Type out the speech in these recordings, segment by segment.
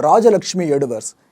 ராஜலக்ஷ்மி எடுவர்ஸ்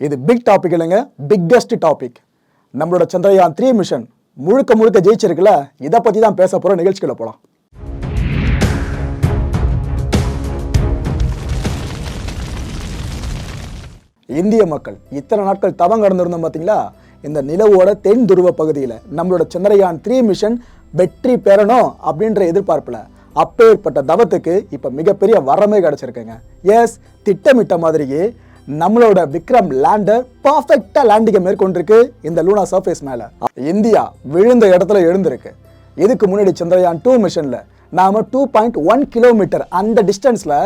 இது big topic இல்லைங்க biggest topic நம்மளோட சந்திரயான் த்ரீ மிஷன் முழுக்க முழுக்க ஜெயிச்சிருக்குல்ல இதை பற்றி தான் பேச போகிற நிகழ்ச்சிகளை போகலாம் இந்திய மக்கள் இத்தனை நாட்கள் தவம் கடந்திருந்தோம் பார்த்தீங்களா இந்த நிலவோட தென் துருவ பகுதியில் நம்மளோட சந்திரயான் த்ரீ மிஷன் வெற்றி பெறணும் அப்படின்ற எதிர்பார்ப்பில் அப்பேற்பட்ட தவத்துக்கு இப்போ மிகப்பெரிய வரமே கிடச்சிருக்குங்க. எஸ் திட்டமிட்ட மாதிரியே நம்மளோட விக்ரம் லேண்டர் பர்ஃபெக்டா லேண்டிங்கை மேற்கொண்டிருக்கு இந்த லூனா சர்ஃபேஸ் மேல. இந்தியா விழுந்த இடத்துல எழுந்திருக்கு. இதுக்கு முன்னாடி சந்திரயான் டூ மிஷன்ல நாம டூ பாயிண்ட் ஒன் கிலோமீட்டர் அந்த டிஸ்டன்ஸ்ல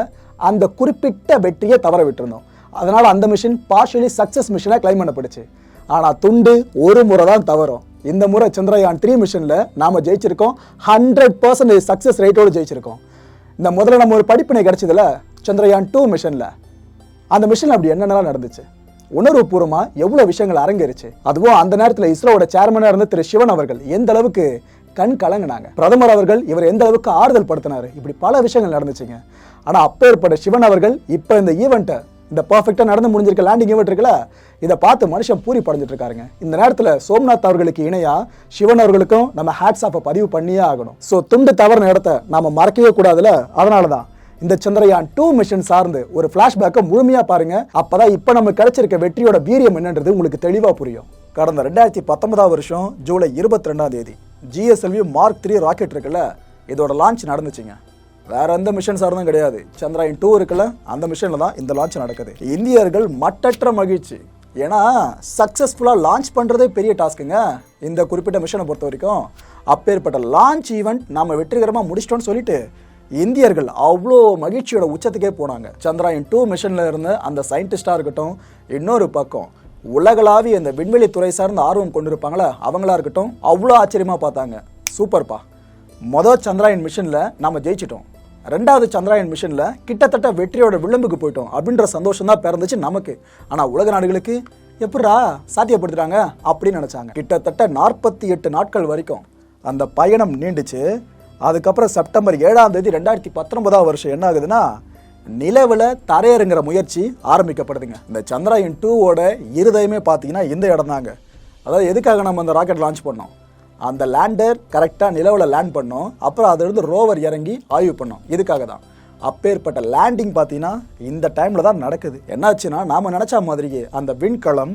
அந்த குறிப்பிட்ட வெற்றியை தவற விட்டுருந்தோம். அதனால அந்த மிஷின் பார்ஷியலி சக்சஸ் மிஷினாக கிளைம் பண்ணப்படுச்சு ஆனால் துண்டு ஒரு முறை தான் தவறும். இந்த முறை சந்திரயான் த்ரீ மிஷனில் நாம் ஜெயிச்சிருக்கோம். ஹண்ட்ரட் பர்சன்டேஜ் சக்ஸஸ் ரேட்டோடு ஜெயிச்சிருக்கோம். இந்த முதல்ல நம்ம ஒரு படிப்பினை கிடைச்சதுல சந்திரயான் டூ மிஷனில் அந்த மிஷன் அப்படி என்னென்னலாம் நடந்துச்சு? உணர்வுபூர்வமாக எவ்வளோ விஷயங்கள் அரங்கேறிச்சு? அதுவும் அந்த நேரத்தில் இஸ்ரோவோட சேர்மனாக இருந்த திரு சிவன் அவர்கள் எந்த அளவுக்கு கண் கலங்கினாங்க? பிரதமர் அவர்கள் இவர் எந்த அளவுக்கு ஆறுதல் படுத்தினாரு? இப்படி பல விஷயங்கள் நடந்துச்சுங்க. ஆனா அப்பேற்பட்ட சிவன் அவர்கள் இப்போ இந்த ஈவெண்ட்டை இந்த பர்ஃபெக்டாக நடந்து முடிஞ்சிருக்க லேண்டிங் ஈவெண்ட் இருக்குல்ல இதை பார்த்து மனுஷன் பூரி படைஞ்சிட்டு இருக்காருங்க. இந்த நேரத்தில் சோம்நாத் அவர்களுக்கு இணையாக சிவன் அவர்களுக்கும் நம்ம ஹேட்ஸ் ஆஃபை பதிவு பண்ணியே ஆகணும். ஸோ துண்டு தவறுன இடத்த நாம மறக்கவே கூடாதுல அதனால தான் இந்த சந்திரயான் டூ மிஷன் சார்ந்து ஒரு ஃப்ளாஷ்பேக்கை முழுமையாக பாருங்க. அப்பதான் இப்போ நம்ம கிடைச்சிருக்க வெற்றியோட வீரியம் என்னன்றது உங்களுக்கு தெளிவாக புரியும். கடந்த ரெண்டாயிரத்தி பத்தொன்பதாம் வருஷம் ஜூலை இருபத்தி ரெண்டாம் தேதி ஜிஎஸ்எல்வி மார்க் த்ரீ ராக்கெட் இருக்குல்ல இதோட லான்ச் நடந்துச்சுங்க. வேற எந்த மிஷன் சார்ந்தும் கிடையாது. சந்திராயன் டூ இருக்குல்ல அந்த மிஷனில் தான் இந்த லான்ச் நடக்குது. இந்தியர்கள் மட்டற்ற மகிழ்ச்சி. ஏன்னா சக்ஸஸ்ஃபுல்லாக லான்ச் பண்ணுறதே பெரிய டாஸ்க்குங்க இந்த குறிப்பிட்ட மிஷனை பொறுத்த வரைக்கும் அப்பேற்பட்ட லான்ச் ஈவெண்ட் நம்ம வெற்றிகரமாக முடிச்சிட்டோன்னு சொல்லிட்டு இந்தியர்கள் அவ்வளோ மகிழ்ச்சியோட உச்சத்துக்கே போனாங்க. சந்திராயன் டூ மிஷனில் இருந்து அந்த சயின்டிஸ்டாக இருக்கட்டும் இன்னொரு பக்கம் உலகளாவிய இந்த விண்வெளி துறை சார்ந்த ஆர்வம் கொண்டிருப்பாங்களே அவங்களா இருக்கட்டும் அவ்வளோ ஆச்சரியமாக பார்த்தாங்க. சூப்பர்ப்பா. மொதல் சந்திராயன் மிஷனில் நம்ம ஜெயிச்சிட்டோம். ரெண்டாவது சந்திராயன் மிஷனில் கிட்டத்தட்ட வெற்றியோட விளிம்புக்கு போயிட்டோம் அப்படின்ற சந்தோஷம் தான் பிறந்துச்சு நமக்கு. ஆனால் உலக நாடுகளுக்கு எப்படா சாத்தியப்படுத்துகிறாங்க அப்படின்னு நினச்சாங்க. கிட்டத்தட்ட நாற்பத்தி எட்டு நாட்கள் வரைக்கும் அந்த பயணம் நீண்டுச்சு. அதுக்கப்புறம் செப்டம்பர் ஏழாம் தேதி ரெண்டாயிரத்தி பத்தொன்பதாம் வருஷம் என்ன ஆகுதுன்னா நிலவில் தரையிறங்குற முயற்சி ஆரம்பிக்கப்படுதுங்க. இந்த சந்திராயன் டூவோட இருதயமே பார்த்தீங்கன்னா இந்த இடம் தாங்க. அதாவது எதுக்காக நம்ம அந்த ராக்கெட் லான்ச் பண்ணோம்? அந்த லேண்டர் கரெக்டாக நிலவில் லேண்ட் பண்ணோம். அப்புறம் அதிலிருந்து ரோவர் இறங்கி ஆய்வு பண்ணோம். இதுக்காக தான். அப்பேற்பட்ட லேண்டிங் பார்த்தீங்கன்னா இந்த டைமில் தான் நடக்குது. என்னாச்சுன்னா நாம் நினச்ச மாதிரியே அந்த விண்கலம்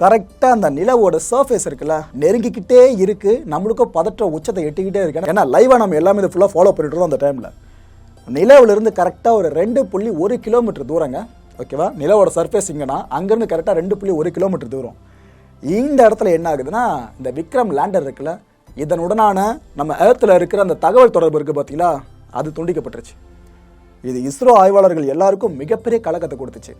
கரெக்டாக அந்த நிலவோட சர்ஃபேஸ் இருக்குல்ல நெருங்கிக்கிட்டே இருக்குது நம்மளுக்கும் பதற்ற உச்சத்தை எட்டிக்கிட்டே இருக்கு. ஏன்னா லைவாக நம்ம எல்லாமே இதை ஃபுல்லாக ஃபாலோ பண்ணிட்டு இருந்தோம் அந்த டைமில் நிலவிலிருந்து கரெக்டாக ஒரு ரெண்டு புள்ளி ஒரு கிலோமீட்டர் தூரங்க. ஓகேவா நிலவோட சர்ஃபேஸ் இங்கேனா அங்கேருந்து கரெக்டாக ரெண்டு புள்ளி ஒரு கிலோமீட்டர் தூரம். இந்த இடத்துல என்ன ஆகுதுன்னா இந்த விக்ரம் லேண்டர் இருக்குல்ல இதனுடனான நம்ம ஏர்த்தில் இருக்கிற அந்த தகவல் தொடர்பு இருக்குது பார்த்தீங்களா அது துண்டிக்கப்பட்டுருச்சு. இது இஸ்ரோ ஆய்வாளர்கள் எல்லாருக்கும் மிகப்பெரிய கலக்கத்தை கொடுத்துச்சு.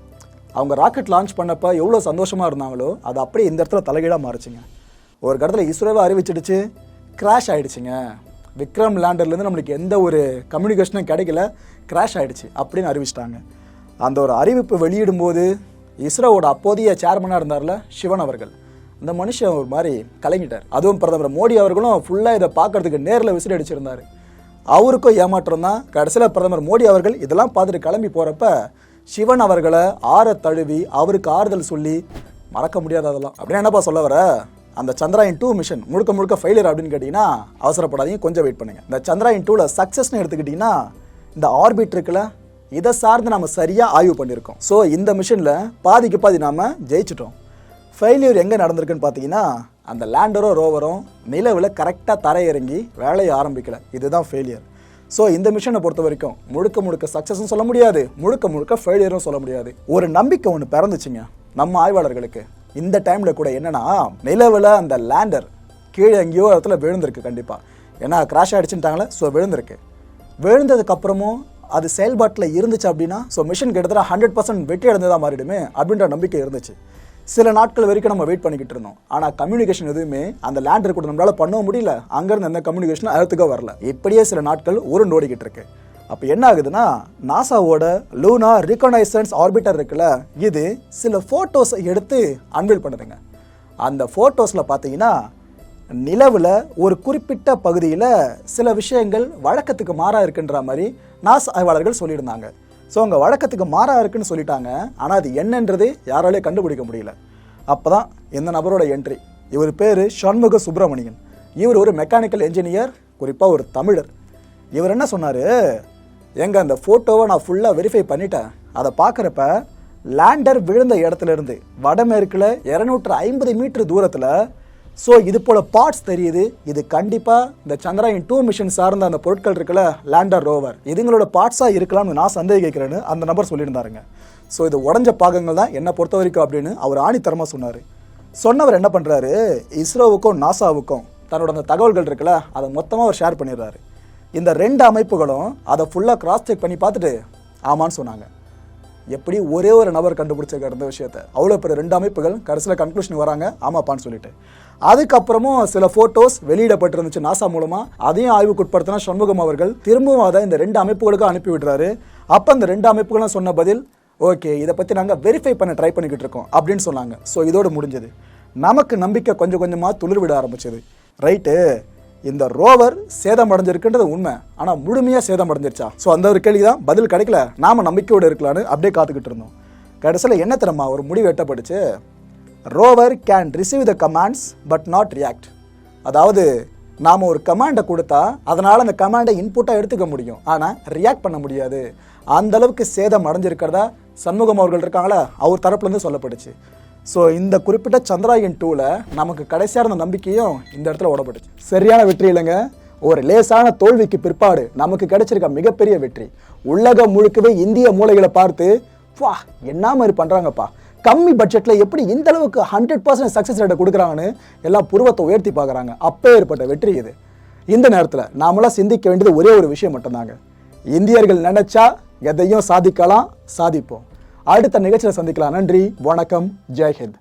அவங்க ராக்கெட் லான்ச் பண்ணப்ப எவ்வளோ சந்தோஷமாக இருந்தாங்களோ அது அப்படியே இந்த இடத்துல தலைகீழாக மாறுச்சுங்க. ஒரு கடத்தில் இஸ்ரோவை அறிவிச்சிடுச்சு கிராஷ் ஆகிடுச்சிங்க விக்ரம் லேண்டர்லேருந்து நம்மளுக்கு எந்த ஒரு கம்யூனிகேஷனும் கிடைக்கல கிராஷ் ஆகிடுச்சு அப்படின்னு அறிவிச்சிட்டாங்க. அந்த ஒரு அறிவிப்பு வெளியிடும்போது இஸ்ரோவோட அப்போதைய சேர்மனாக இருந்தார்ல சிவன் அவர்கள். அந்த மனுஷன் ஒரு மாதிரி கலங்கிட்டார். அதுவும் பிரதமர் மோடி அவர்களும் ஃபுல்லாக இதை பார்க்கறதுக்கு நேரில் விசிறி அடிச்சிருந்தாரு. அவருக்கும் ஏமாற்றம் தான். கடைசியில் பிரதமர் மோடி அவர்கள் இதெல்லாம் பார்த்துட்டு கிளம்பி போகிறப்ப சிவன் அவர்களை ஆற தழுவி அவருக்கு ஆறுதல் சொல்லி மறக்க முடியாது அதெல்லாம். அப்படின்னா என்னப்பா சொல்ல வர? அந்த சந்திராயன் டூ மிஷன் முழுக்க முழுக்க ஃபெயிலியர் அப்படின்னு கேட்டிங்கன்னா அவசரப்படாதீங்க கொஞ்சம் வெயிட் பண்ணுங்கள் இந்த சந்திராயன் டூவில் சக்ஸஸ்னு எடுத்துக்கிட்டிங்கன்னா இந்த ஆர்பிட் இருக்குல்ல இதை சார்ந்து நம்ம சரியாக ஆய்வு பண்ணியிருக்கோம். ஸோ இந்த மிஷனில் பாதிக்கு பாதி நாம ஜெயிச்சிட்டோம். ஃபெயிலியர் எங்கே நடந்திருக்குன்னு பார்த்தீங்கன்னா அந்த லேண்டரும் ரோவரும் நிலவில் கரெக்டாக தரையிறங்கி வேலையை ஆரம்பிக்கலை. இதுதான் ஃபெயிலியர் ஸோ இந்த மிஷனை பொறுத்த வரைக்கும் முழுக்க முழுக்க சக்ஸஸ்ன்னு சொல்ல முடியாது. முழுக்க முழுக்க ஃபெயிலியரும் சொல்ல முடியாது. ஒரு நம்பிக்கை ஒன்று பிறந்துச்சுங்க. நம்ம ஆய்வாளர்களுக்கு. இந்த டைமில் கூட என்னன்னா நிலவில் அந்த லேண்டர் கீழே எங்கேயோ இடத்துல விழுந்திருக்கு கண்டிப்பாக ஏன்னா கிராஷ் ஆகிடுச்சுட்டாங்களே ஸோ விழுந்திருக்கு. விழுந்ததுக்கப்புறமும் அது செயல்பாட்டில் இருந்துச்சு அப்படின்னா ஸோ மிஷின் கிட்டத்தட்ட ஹண்ட்ரட் பர்சன்ட் வெற்றி அடைந்ததாக மாறிடுமே அப்படின்ற நம்பிக்கை இருந்துச்சு. சில நாட்கள் வரைக்கும் நம்ம வெயிட் பண்ணிக்கிட்டு இருந்தோம். ஆனால் கம்யூனிகேஷன் எதுவுமே அந்த லேண்டர் கூட நம்மளால் பண்ணவும் முடியல. அங்கேருந்து எந்த கம்யூனிகேஷன் அறுத்துக்க வரல. இப்படியே சில நாட்கள் ஒரு நோடிக்கிட்டு இருக்கு. அப்போ என்ன ஆகுதுன்னா நாசாவோட லூனா ரிகனைசன்ஸ் ஆர்பிட்டர் இருக்குல்ல இது சில ஃபோட்டோஸை எடுத்து அன்வீல் பண்ணுதுங்க. அந்த ஃபோட்டோஸில் பார்த்தீங்கன்னா நிலவில் ஒரு குறிப்பிட்ட பகுதியில் சில விஷயங்கள் வழக்கத்துக்கு மாறாக இருக்குன்ற மாதிரி நாசா ஆய்வாளர்கள் சொல்லியிருந்தாங்க. ஸோ அங்கே வழக்கத்துக்கு மாறாக இருக்குன்னு சொல்லிட்டாங்க. ஆனால் அது என்னன்றதே யாராலையும் கண்டுபிடிக்க முடியல. அப்போ தான் இந்த நபரோட என்ட்ரி இவர் பேர் ஷண்முக சுப்பிரமணியன். இவர் ஒரு மெக்கானிக்கல் என்ஜினியர் குறிப்பாக ஒரு தமிழர். இவர் என்ன சொன்னார்? எங்கள் அந்த ஃபோட்டோவை நான் ஃபுல்லாக வெரிஃபை பண்ணிட்டேன். அதை பார்க்குறப்ப லேண்டர் விழுந்த இடத்துல இருந்து வடமேற்கில் இரநூற்று ஐம்பது மீட்டர் தூரத்தில் ஸோ இது போல் பார்ட்ஸ் தெரியுது. இது கண்டிப்பாக இந்த சந்திராயன் டூ மிஷன் சார்ந்த அந்த பொருட்கள் இருக்குல்ல லேண்டர் ரோவர் இதுங்களோட பார்ட்ஸாக இருக்கலாம்னு நான் சந்தேகிக்கிறேன்னு அந்த நபர் சொல்லியிருந்தாருங்க. ஸோ இது உடஞ்ச பாகங்கள் தான் என்னை பொறுத்த வரைக்கும் அப்படின்னு அவர் ஆணித்தரமாக சொன்னார். சொன்னவர் என்ன பண்ணுறாரு இஸ்ரோவுக்கும் நாசாவுக்கும் தன்னோட அந்த தகவல்கள் இருக்குல்ல அதை மொத்தமாக அவர் ஷேர் பண்ணிடுறாரு. இந்த ரெண்டு அமைப்புகளும் அதை ஃபுல்லாக கிராஸ் செக் பண்ணி பார்த்துட்டு ஆமான்னு சொன்னாங்க. எப்படி ஒரே ஒரு நபர் கண்டுபிடிச்சிருக்காரு இந்த விஷயத்த. அவ்வளோ பெரிய ரெண்டு அமைப்புகள் கடைசியில் கன்க்ளூஷன் வராங்க. ஆமாப்பான்னு சொல்லிட்டு. அதுக்கப்புறமும் சில ஃபோட்டோஸ் வெளியிடப்பட்டிருந்துச்சு நாசா மூலமாக அதையும் ஆய்வுக்குட்படுத்தினா சண்முகம் அவர்கள் திரும்பவும் அதை இந்த ரெண்டு அமைப்புகளுக்கும் அனுப்பி விடுறாரு அப்போ அந்த ரெண்டு அமைப்புகளும் சொன்ன பதில் ஓகே இதை பற்றி நாங்கள் வெரிஃபை பண்ண ட்ரை பண்ணிக்கிட்டு இருக்கோம் அப்படின்னு சொன்னாங்க. ஸோ இதோடு முடிஞ்சது. நமக்கு நம்பிக்கை கொஞ்சம் கொஞ்சமாக துளிர் விட ஆரம்பிச்சது. ரைட்டு இந்த ரோவர் சேதம் அடைஞ்சிருக்குன்றது உண்மை. ஆனால் முழுமையாக சேதம் அடைஞ்சிருச்சா ஸோ அந்த ஒரு கேள்வி தான் பதில் கிடைக்கல. நாம நம்பிக்கையோடு இருக்கலான்னு அப்படியே காத்துக்கிட்டு இருந்தோம். கடைசியில் என்ன தெரியுமா? ஒரு முடிவு எட்டப்பட்டுச்சு. Rover can receive the commands but not react அதாவது நாம் ஒரு கமாண்டை கொடுத்தா அதனால் அந்த கமாண்டை இன்புட்டாக எடுத்துக்க முடியும். ஆனால் ரியாக்ட் பண்ண முடியாது. அந்த அளவுக்கு சேதம் அடைஞ்சிருக்கிறதா சண்முகம் அவர்கள் இருக்காங்களா? அவர் தரப்புலேருந்து சொல்லப்பட்டுச்சு. ஸோ இந்த குறிப்பிட்ட சந்திராயன் டூவில் நமக்கு கடைசியாக இருந்த நம்பிக்கையும் இந்த இடத்துல ஓடப்பட்டுச்சு. சரியான வெற்றி இல்லைங்க. ஒரு லேசான தோல்விக்கு பிற்பாடு நமக்கு கிடைச்சிருக்க மிகப்பெரிய வெற்றி. உலகம் முழுக்கவே இந்திய மூலைகளை பார்த்து வா என்ன மாதிரி பண்ணுறாங்கப்பா கம்மி பட்ஜெட்டில் எப்படி இந்த அளவுக்கு ஹண்ட்ரட் பர்சன்ட் சக்ஸஸ் ரேட்டை கொடுக்குறாங்கன்னு எல்லாம் புருவத்தை உயர்த்தி பார்க்குறாங்க. அப்போ ஏற்பட்ட வெற்றி இது. இந்த நேரத்தில் நாமெல்லாம் சிந்திக்க வேண்டியது ஒரே ஒரு விஷயம் மட்டும்தாங்க. இந்தியர்கள் நினச்சா எதையும் சாதிக்கலாம் சாதிப்போம். அடுத்த நிகழ்ச்சியில் சந்திக்கலாம். நன்றி வணக்கம் ஜெய்ஹிந்த்